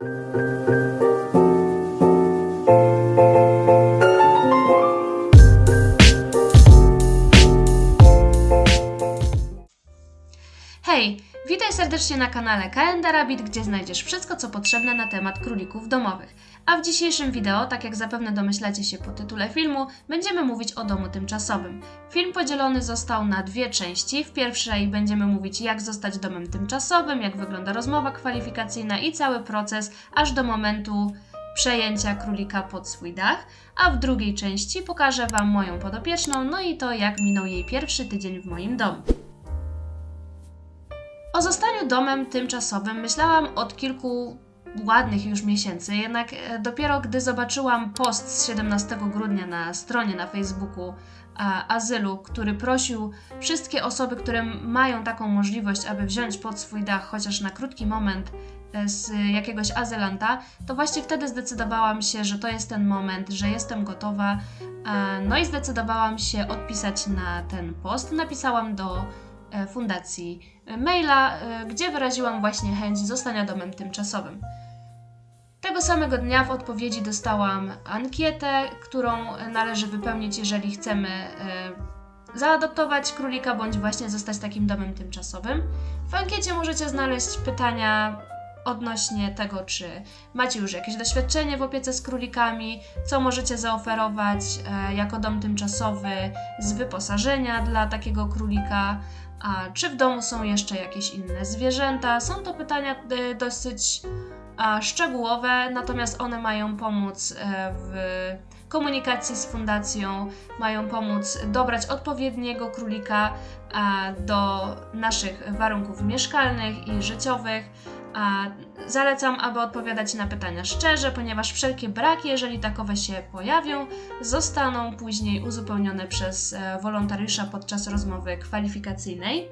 Música serdecznie na kanale KND Rabbit, gdzie znajdziesz wszystko, co potrzebne na temat królików domowych. A w dzisiejszym wideo, tak jak zapewne domyślacie się po tytule filmu, będziemy mówić o domu tymczasowym. Film podzielony został na dwie części. W pierwszej będziemy mówić, jak zostać domem tymczasowym, jak wygląda rozmowa kwalifikacyjna i cały proces, aż do momentu przejęcia królika pod swój dach, a w drugiej części pokażę Wam moją podopieczną, no i to, jak minął jej pierwszy tydzień w moim domu. O zostaniu domem tymczasowym myślałam od kilku ładnych już miesięcy, jednak e, dopiero gdy zobaczyłam post z 17 grudnia na stronie na Facebooku a, azylu, który prosił wszystkie osoby, które mają taką możliwość, aby wziąć pod swój dach chociaż na krótki moment e, z jakiegoś azylanta, to właśnie wtedy zdecydowałam się, że to jest ten moment, że jestem gotowa. No i zdecydowałam się odpisać na ten post. Napisałam do fundacji e, maila, e, gdzie wyraziłam właśnie chęć zostania domem tymczasowym. Tego samego dnia w odpowiedzi dostałam ankietę, którą należy wypełnić, jeżeli chcemy e, zaadoptować królika bądź właśnie zostać takim domem tymczasowym. W ankiecie możecie znaleźć pytania odnośnie tego, czy macie już jakieś doświadczenie w opiece z królikami, co możecie zaoferować jako dom tymczasowy z wyposażenia dla takiego królika, a czy w domu są jeszcze jakieś inne zwierzęta. Są to pytania e, dosyć szczegółowe, natomiast one mają pomóc e, w komunikacji z fundacją, mają pomóc dobrać odpowiedniego królika do naszych warunków mieszkalnych i życiowych. Zalecam, aby odpowiadać na pytania szczerze, ponieważ wszelkie braki, jeżeli takowe się pojawią, zostaną później uzupełnione przez e, wolontariusza podczas rozmowy kwalifikacyjnej.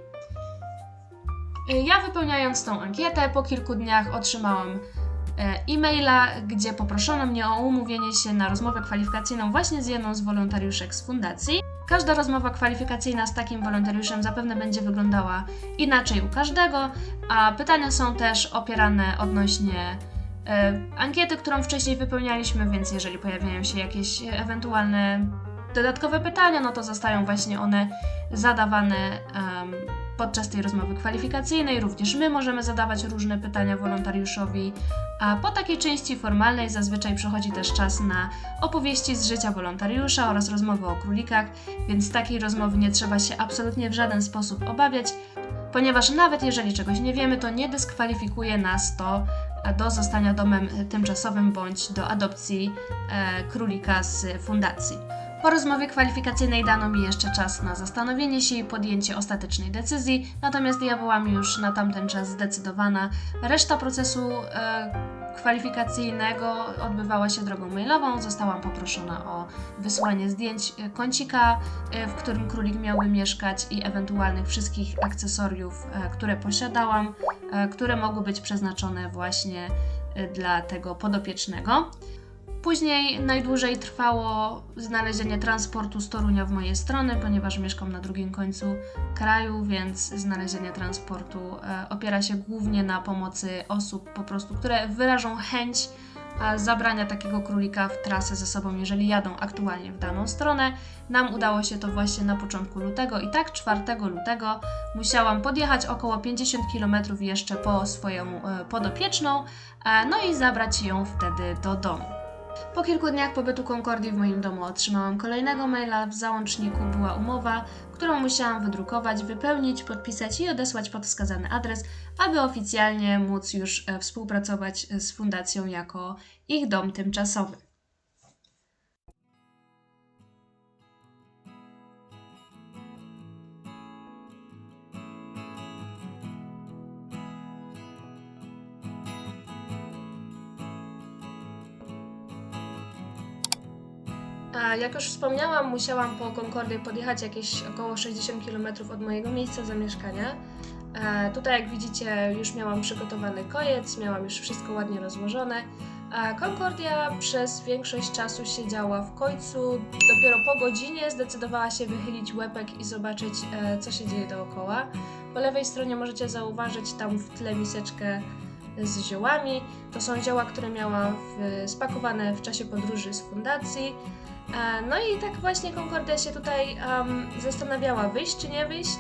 Ja wypełniając tą ankietę, po kilku dniach otrzymałam e, e-maila, gdzie poproszono mnie o umówienie się na rozmowę kwalifikacyjną właśnie z jedną z wolontariuszek z fundacji. Każda rozmowa kwalifikacyjna z takim wolontariuszem zapewne będzie wyglądała inaczej u każdego, a pytania są też opierane odnośnie e, ankiety, którą wcześniej wypełnialiśmy, więc jeżeli pojawiają się jakieś ewentualne dodatkowe pytania, no to zostają właśnie one zadawane em, podczas tej rozmowy kwalifikacyjnej. Również my możemy zadawać różne pytania wolontariuszowi, a po takiej części formalnej zazwyczaj przychodzi też czas na opowieści z życia wolontariusza oraz rozmowy o królikach, więc takiej rozmowy nie trzeba się absolutnie w żaden sposób obawiać, ponieważ nawet jeżeli czegoś nie wiemy, to nie dyskwalifikuje nas to do zostania domem tymczasowym bądź do adopcji e, królika z fundacji. Po rozmowie kwalifikacyjnej dano mi jeszcze czas na zastanowienie się i podjęcie ostatecznej decyzji, natomiast ja byłam już na tamten czas zdecydowana. Reszta procesu e, kwalifikacyjnego odbywała się drogą mailową. Zostałam poproszona o wysłanie zdjęć e, kącika, e, w którym królik miałby mieszkać i ewentualnych wszystkich akcesoriów, e, które posiadałam, e, które mogły być przeznaczone właśnie e, dla tego podopiecznego. Później najdłużej trwało znalezienie transportu z Torunia w mojej strony, ponieważ mieszkam na drugim końcu kraju, więc znalezienie transportu e, opiera się głównie na pomocy osób po prostu, które wyrażą chęć e, zabrania takiego królika w trasę ze sobą, jeżeli jadą aktualnie w daną stronę. Nam udało się to właśnie na początku lutego i tak 4 lutego musiałam podjechać około 50 km jeszcze po swoją e, podopieczną, no i zabrać ją wtedy do domu. Po kilku dniach pobytu Concordii w moim domu otrzymałam kolejnego maila. W załączniku była umowa, którą musiałam wydrukować, wypełnić, podpisać i odesłać pod wskazany adres, aby oficjalnie móc już e, współpracować z fundacją jako ich dom tymczasowy. Jak już wspomniałam, musiałam po Concordię podjechać jakieś około 60 km od mojego miejsca zamieszkania. E, tutaj, jak widzicie, już miałam przygotowany kojec, miałam już wszystko ładnie rozłożone. A Concordia przez większość czasu siedziała w końcu. Dopiero po godzinie zdecydowała się wychylić łepek i zobaczyć, e, co się dzieje dookoła. Po lewej stronie możecie zauważyć tam w tle miseczkę z ziołami. To są zioła, które miałam spakowane w czasie podróży z fundacji. E, No i tak właśnie Concordia się tutaj em, zastanawiała wyjść czy nie wyjść.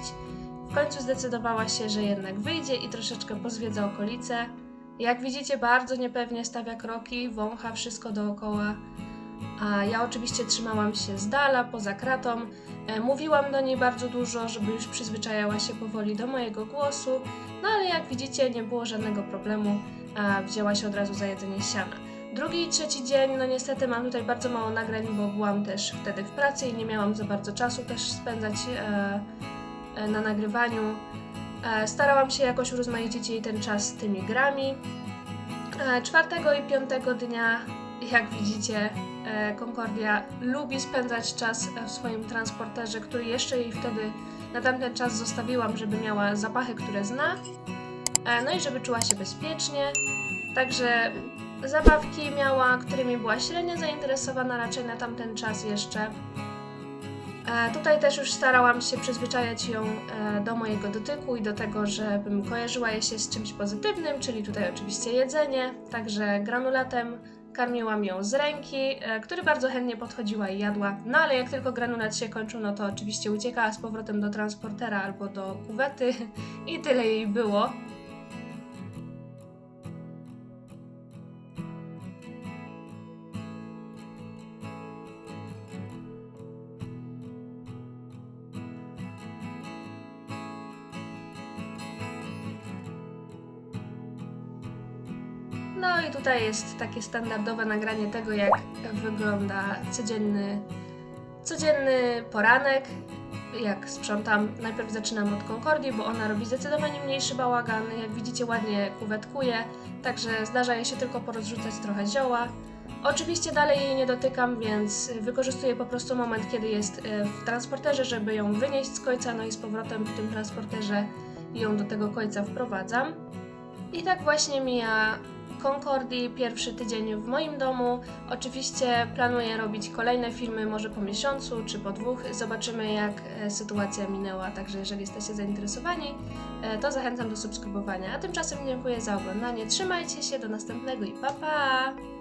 W końcu zdecydowała się, że jednak wyjdzie i troszeczkę pozwiedza okolice. Jak widzicie, bardzo niepewnie stawia kroki, wącha wszystko dookoła. A ja oczywiście trzymałam się z dala, poza kratą. E, Mówiłam do niej bardzo dużo, żeby już przyzwyczajała się powoli do mojego głosu. No ale jak widzicie, nie było żadnego problemu. A wzięła się od razu za jedzenie siana. Drugi i trzeci dzień, no niestety mam tutaj bardzo mało nagrań, bo byłam też wtedy w pracy i nie miałam za bardzo czasu też spędzać e, e, na nagrywaniu. E, starałam się jakoś urozmaicić jej ten czas tymi grami. E, czwartego i piątego dnia, jak widzicie, e, Concordia lubi spędzać czas w swoim transporterze, który jeszcze jej wtedy na tamten czas zostawiłam, żeby miała zapachy, które zna. E, no i żeby czuła się bezpiecznie. Także zabawki miała, którymi była średnio zainteresowana raczej na tamten czas jeszcze. E, Tutaj też już starałam się przyzwyczajać ją e, do mojego dotyku i do tego, żebym kojarzyła je się z czymś pozytywnym, czyli tutaj oczywiście jedzenie, także granulatem karmiłam ją z ręki, e, który bardzo chętnie podchodziła i jadła. No ale jak tylko granulat się kończył, no to oczywiście uciekała z powrotem do transportera albo do kuwety i tyle jej było. No i tutaj jest takie standardowe nagranie tego, jak wygląda codzienny, codzienny poranek. Jak sprzątam, najpierw zaczynam od Concordii, bo ona robi zdecydowanie mniejszy bałagan. Jak widzicie, ładnie kuwetkuje, także zdarza jej się tylko porozrzucać trochę zioła. Oczywiście dalej jej nie dotykam, więc wykorzystuję po prostu moment, kiedy jest e, w transporterze, żeby ją wynieść z końca, no i z powrotem w tym transporterze ją do tego końca wprowadzam. I tak właśnie mija Concordii pierwszy tydzień w moim domu. Oczywiście planuję robić kolejne filmy, może po miesiącu czy po dwóch. Zobaczymy, jak e, sytuacja minęła. Także, jeżeli jesteście zainteresowani, e, to zachęcam do subskrybowania. A tymczasem dziękuję za oglądanie. Trzymajcie się, do następnego i pa pa!